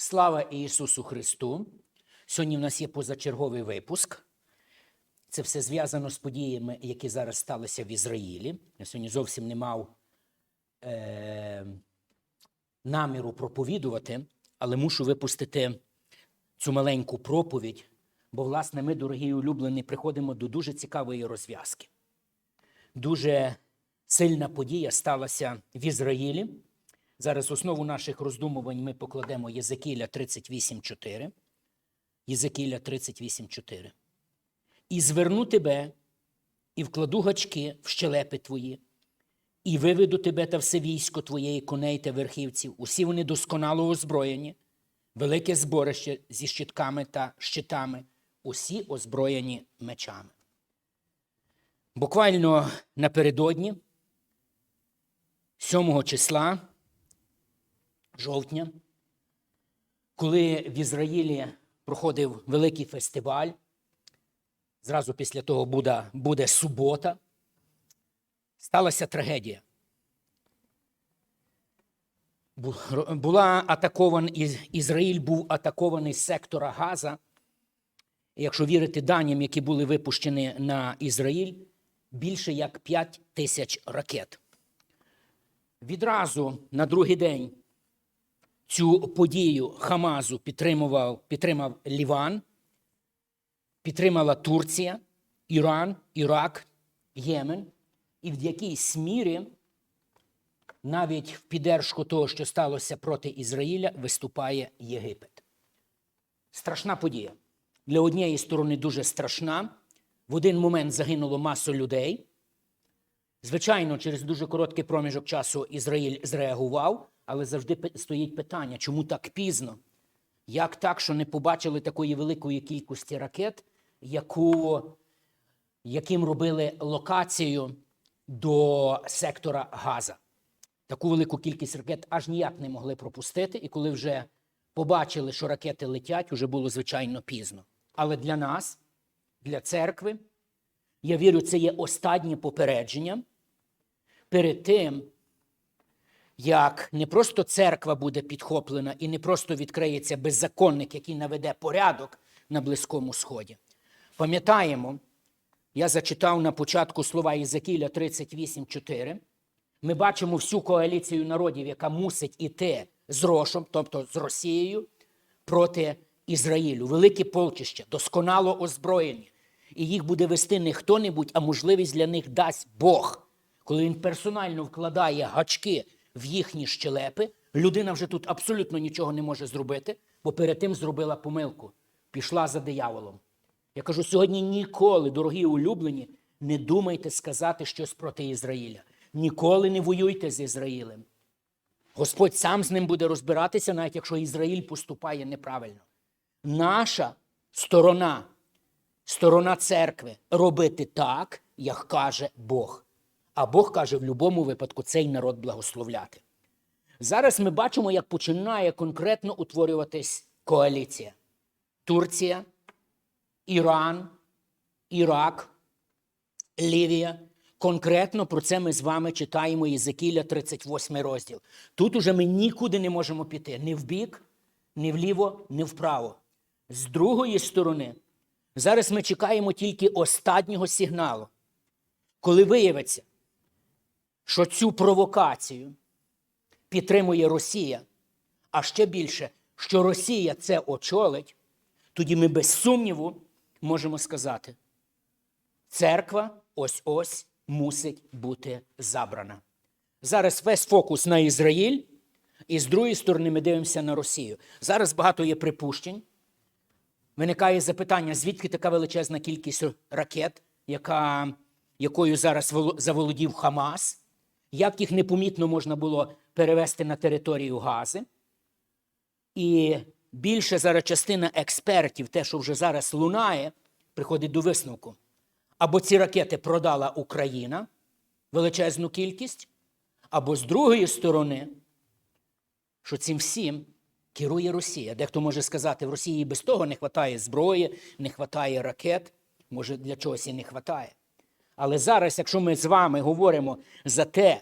Слава Ісусу Христу! Сьогодні в нас є позачерговий випуск. Це все зв'язано з подіями, які зараз сталися в Ізраїлі. Я сьогодні зовсім не мав е, наміру проповідувати, але мушу випустити цю маленьку проповідь, бо, власне, ми, дорогі улюблені, приходимо до дуже цікавої розв'язки. Дуже сильна подія сталася в Ізраїлі. Зараз основу наших роздумувань ми покладемо Єзекіля 38.4. Єзекіля 38.4. І зверну тебе, і вкладу гачки в щелепи твої, і виведу тебе та все військо твоє, і коней та верхівців. Усі вони досконало озброєні, велике зборище зі щитками та щитами, усі озброєні мечами. Буквально напередодні, 7 числа жовтня, коли в Ізраїлі проходив великий фестиваль, зразу після того буде, буде субота, сталася трагедія. Була атакован, Із- Ізраїль був атакований з сектора Газа. Якщо вірити даним, які були випущені на Ізраїль, більше як 5 тисяч ракет. Відразу на другий день цю подію Хамазу підтримував, підтримав Ліван, підтримала Турція, Іран, Ірак, Ємен. І в якійсь мірі, навіть в піддержку того, що сталося проти Ізраїля, виступає Єгипет. Страшна подія. Для однієї сторони дуже страшна. В один момент загинуло масу людей. Звичайно, через дуже короткий проміжок часу Ізраїль зреагував, але завжди стоїть питання, чому так пізно? Як так, що не побачили такої великої кількості ракет, яку, яким робили локацію до сектора Газа? Таку велику кількість ракет аж ніяк не могли пропустити, і коли вже побачили, що ракети летять, вже було звичайно пізно. Але для нас, для церкви, я вірю, це є останнє попередження перед тим, як не просто церква буде підхоплена і не просто відкриється беззаконник, який наведе порядок на Близькому Сході. Пам'ятаємо, я зачитав на початку слова Єзекіля 38.4. Ми бачимо всю коаліцію народів, яка мусить іти з Рошом, тобто з Росією, проти Ізраїлю. Великі полчища, досконало озброєні. І їх буде вести не хто-небудь, а можливість для них дасть Бог. Коли він персонально вкладає гачки в їхні щелепи, людина вже тут абсолютно нічого не може зробити, бо перед тим зробила помилку. Пішла за дияволом. Я кажу, сьогодні ніколи, дорогі улюблені, не думайте сказати щось проти Ізраїля. Ніколи не воюйте з Ізраїлем. Господь сам з ним буде розбиратися, навіть якщо Ізраїль поступає неправильно. Наша сторона, сторона церкви робити так, як каже Бог. А Бог каже в будь-якому випадку цей народ благословляти. Зараз ми бачимо, як починає конкретно утворюватись коаліція. Турція, Іран, Ірак, Лівія. Конкретно про це ми з вами читаємо Єзекіля 38 розділ. Тут уже ми нікуди не можемо піти ні в бік, ні вліво, ні вправо. З другої сторони, зараз ми чекаємо тільки останнього сигналу, коли виявиться, що цю провокацію підтримує Росія, а ще більше, що Росія це очолить, тоді ми без сумніву можемо сказати, церква ось-ось мусить бути забрана. Зараз весь фокус на Ізраїль, і з другої сторони ми дивимося на Росію. Зараз багато є припущень. Виникає запитання, звідки така величезна кількість ракет, яка, якою зараз воло- заволодів Хамас, як їх непомітно можна було перевести на територію Гази. І більше зараз частина експертів, те, що вже зараз лунає, приходить до висновку. Або ці ракети продала Україна величезну кількість, або з другої сторони, що цим всім керує Росія. Дехто може сказати, в Росії без того не вистачає зброї, не вистачає ракет, може для чогось і не вистачає. Але зараз, якщо ми з вами говоримо за те,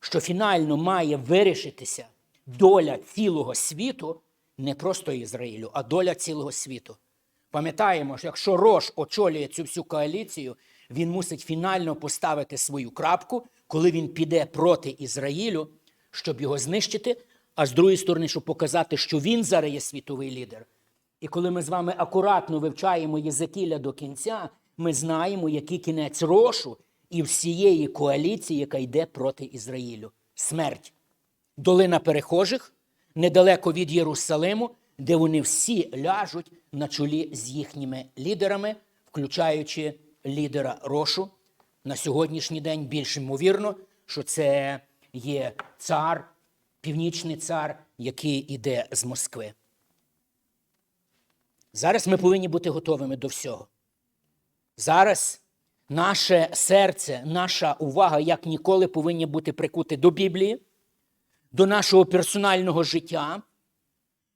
що фінально має вирішитися доля цілого світу, не просто Ізраїлю, а доля цілого світу. Пам'ятаємо, що якщо Рош очолює цю всю коаліцію, він мусить фінально поставити свою крапку, коли він піде проти Ізраїлю, щоб його знищити, а з другої сторони, щоб показати, що він зараз є світовий лідер. І коли ми з вами акуратно вивчаємо Єзекіля до кінця, ми знаємо, який кінець рошу і всієї коаліції, яка йде проти Ізраїлю. Смерть. Долина перехожих недалеко від Єрусалиму, де вони всі ляжуть на чолі з їхніми лідерами, включаючи лідера Рошу. На сьогоднішній день більш ймовірно, що це є цар, північний цар, який іде з Москви. Зараз ми повинні бути готовими до всього. Зараз наше серце, наша увага як ніколи повинні бути прикути до Біблії, до нашого персонального життя.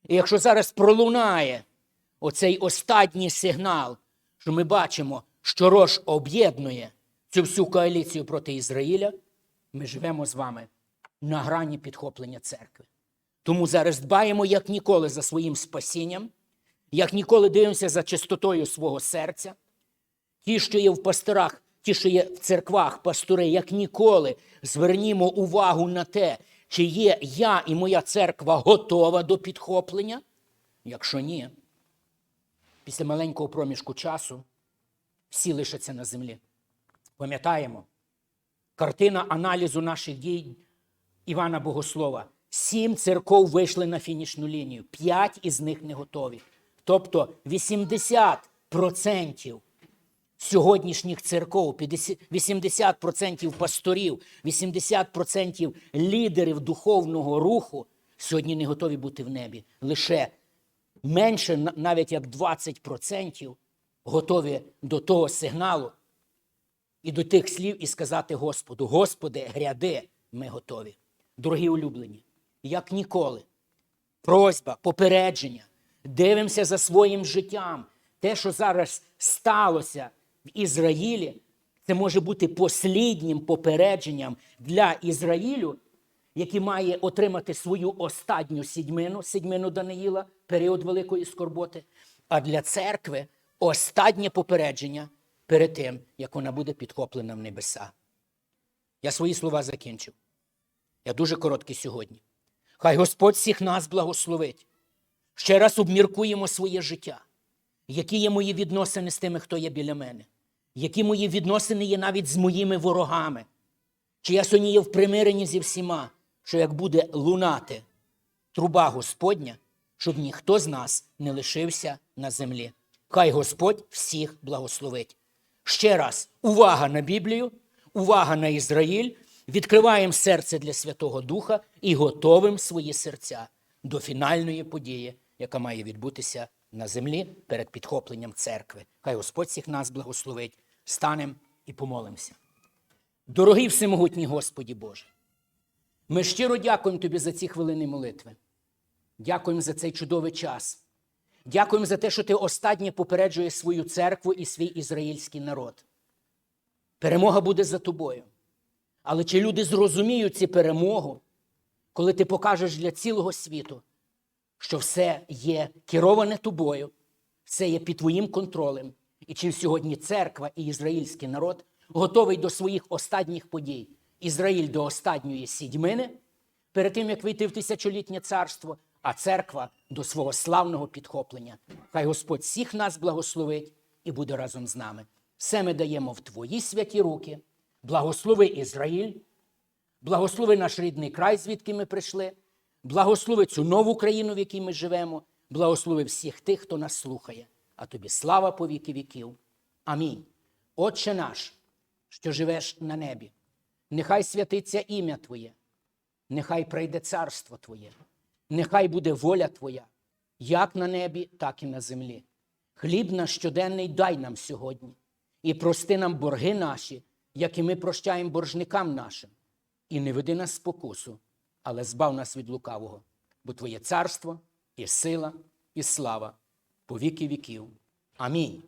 І якщо зараз пролунає оцей останній сигнал, що ми бачимо, що Рош об'єднує цю всю коаліцію проти Ізраїля, ми живемо з вами на грані підхоплення церкви. Тому зараз дбаємо як ніколи за своїм спасінням, як ніколи дивимося за чистотою свого серця. Ті, що є в пасторах, ті, що є в церквах, пастори, як ніколи звернімо увагу на те, чи є я і моя церква готова до підхоплення. Якщо ні, після маленького проміжку часу всі лишаться на землі. Пам'ятаємо, картина аналізу наших дій Івана Богослова. Сім церков вийшли на фінішну лінію, п'ять із них не готові. Тобто 80% сьогоднішніх церков, 80% пасторів, 80% лідерів духовного руху сьогодні не готові бути в небі. Лише менше, навіть як 20% готові до того сигналу і до тих слів і сказати Господу: Господи, гряди, ми готові. Дорогі улюблені, як ніколи, просьба, попередження. Дивимося за своїм життям. Те, що зараз сталося в Ізраїлі, це може бути посліднім попередженням для Ізраїлю, який має отримати свою останню сідьмину, сідьмину Даниїла, період великої скорботи, а для церкви останнє попередження перед тим, як вона буде підхоплена в небеса. Я свої слова закінчив. Я дуже короткий сьогодні. Хай Господь всіх нас благословить. Ще раз обміркуємо своє життя. Які є мої відносини з тими, хто є біля мене? Які мої відносини є навіть з моїми ворогами? Чи я сьогодні є в примиренні зі всіма, що як буде лунати труба Господня, щоб ніхто з нас не лишився на землі? Хай Господь всіх благословить. Ще раз, увага на Біблію, увага на Ізраїль. Відкриваємо серце для Святого Духа і готовимо свої серця до фінальної події, яка має відбутися на землі перед підхопленням церкви. Хай Господь всіх нас благословить. Станемо і помолимося. Дорогий всемогутній Господі Боже, ми щиро дякуємо Тобі за ці хвилини молитви. Дякуємо за цей чудовий час. Дякуємо за те, що ти останнє попереджуєш свою церкву і свій ізраїльський народ. Перемога буде за тобою. Але чи люди зрозуміють цю перемогу, коли ти покажеш для цілого світу, що все є кероване тобою, все є під твоїм контролем, і чи сьогодні церква і ізраїльський народ готовий до своїх останніх подій? Ізраїль до останньої сідьмини, перед тим як вийти в тисячолітнє царство, а церква до свого славного підхоплення. Хай Господь всіх нас благословить і буде разом з нами. Все ми даємо в Твої святі руки. Благослови Ізраїль, благослови наш рідний край, звідки ми прийшли, благослови цю нову країну, в якій ми живемо, благослови всіх тих, хто нас слухає. А тобі слава по віки віків. Амінь. Отче наш, що живеш на небі, нехай святиться ім'я Твоє, нехай прийде царство Твоє, нехай буде воля Твоя, як на небі, так і на землі. Хліб наш щоденний дай нам сьогодні, і прости нам борги наші, як і ми прощаємо боржникам нашим. І не веди нас спокусу, але збав нас від лукавого, бо Твоє царство і сила, і слава по віки віків. Амінь.